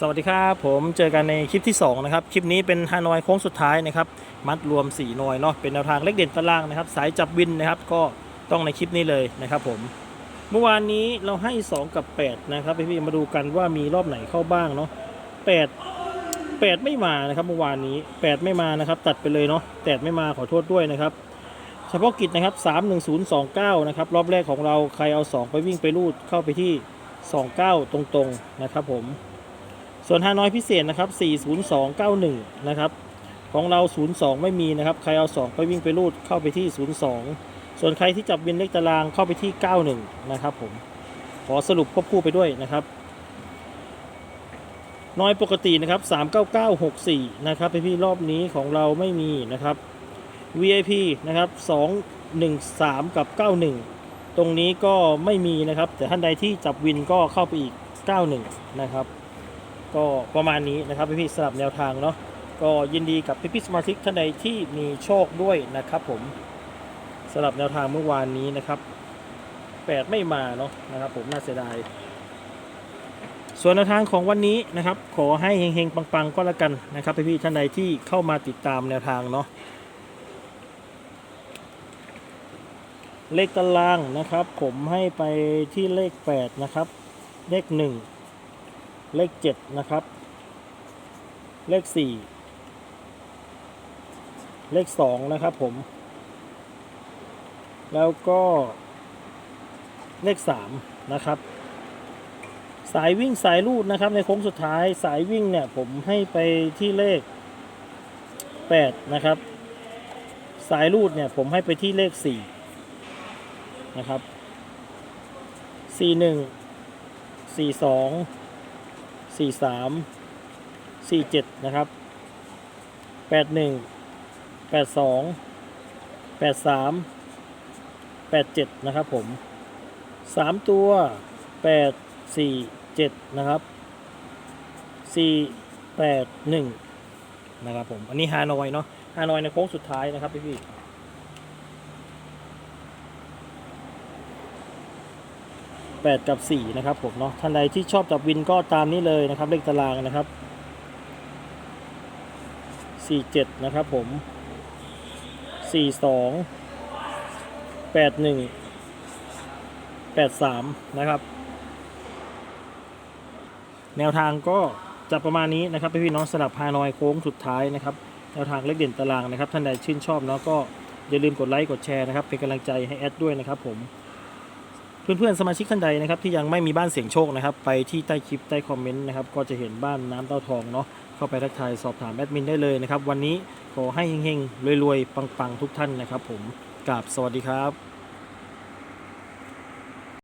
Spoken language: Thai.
สวัสดีครับผมเจอกันในคลิปที่ 2 นะครับ คลิปนี้เป็นฮานอยโค้งสุดท้ายนะครับ มัดรวม 4 หน่วยเนาะเป็นแนวทางเลขเด่นตารางนะครับ สายจับวินนะครับ ก็ต้องในคลิปนี้เลยนะครับผม เมื่อวานนี้เราให้ 2 กับ 8 นะครับพี่ๆมาดูกันว่ามีรอบไหนเข้าบ้างเนาะ8 8 ไม่มานะครับ เมื่อวานนี้ 8 ไม่มานะครับ ตัดไปเลยเนาะ8ไม่มาขอโทษด้วยนะครับเฉพาะกิจนะครับ31029 นะครับรอบแรกของเราใครเอา 2 ไปวิ่งไปรูดเข้าไปที่ 29 ตรงๆนะครับผม ส่วนฮานอยพิเศษนะครับ 40291 นะครับ ของเรา 02 ไม่มีนะครับ ใครเอา2ไปวิ่งไปรูดเข้าไปที่ 02 ส่วนใครที่จับวินเลขตารางเข้าไปที่ 91 นะครับผม ขอสรุปควบคู่ไปด้วยนะครับ น้อยปกตินะครับ 39964 นะครับพี่รอบนี้ของเราไม่มีนะครับ VIP นะครับ 213 กับ 91 ตรงนี้ก็ไม่มีนะครับ แต่ท่านใดที่จับวินก็เข้าไปอีก 91 นะครับ ก็ประมาณนี้นะครับพี่ๆสำหรับแนวทางเนาะก็ยินดีกับพี่ๆสมาชิกท่านใดที่มีโชคด้วยนะครับผมสำหรับแนวทางเมื่อวานนี้นะครับ8ไม่มาเนาะนะครับ ผมน่าเสียดายส่วนแนวทางของวันนี้นะครับ ขอให้เฮงๆปังๆก็แล้วกันนะครับพี่ๆท่านใดที่เข้ามาติดตามแนวทางเนาะเลขตารางนะครับ ผมให้ไปที่เลข 8 นะครับ เลข 1 เลข 7 นะครับ เลข 4 เลข 2 นะครับผม แล้วก็เลข 3 นะครับ สายวิ่งสายลูดนะครับ ในโค้งสุดท้ายสายวิ่งเนี่ยผมให้ไปที่เลข 8 นะครับ สายลูดเนี่ยผมให้ไปที่เลข 4 นะครับสี่หนึ่ง สี่สามสี่เจ็ดนะครับแปดหนึ่งแปดสองแปดสามแปดเจ็ดนะครับผมสามตัวแปดสี่เจ็ดนะครับสี่แปดหนึ่งนะครับผม อันนี้ฮานอยเนาะ ฮานอยในโค้งสุดท้ายนะครับพี่พี่ 8 กับ 4 นะครับผมเนาะท่านใดที่ชอบจับวินก็ตามนี้เลยนะครับ เลขตารางนะครับ 47 นะครับผม 42 81 83 นะครับ แนวทางก็จะประมาณนี้นะครับพี่น้องสลับฮานอยโค้งสุดท้ายนะครับแนวทางเลขเด่นตารางนะครับ ท่านใดชื่นชอบเนาะก็อย่าลืมกดไลค์กดแชร์นะครับ เป็นกำลังใจให้แอดด้วยนะครับผม เพื่อนๆสมาชิกท่านใดนะครับที่ยังไม่มีบ้านเสียงโชคนะครับ ไปที่ใต้คลิปใต้คอมเมนต์นะครับก็จะเห็นบ้านน้ำเต้าทองเนาะเข้าไปทักทายสอบถามแอดมินได้เลยนะครับ วันนี้ขอให้เฮงๆรวยๆปังๆทุกท่านนะครับ ผมกราบสวัสดีครับ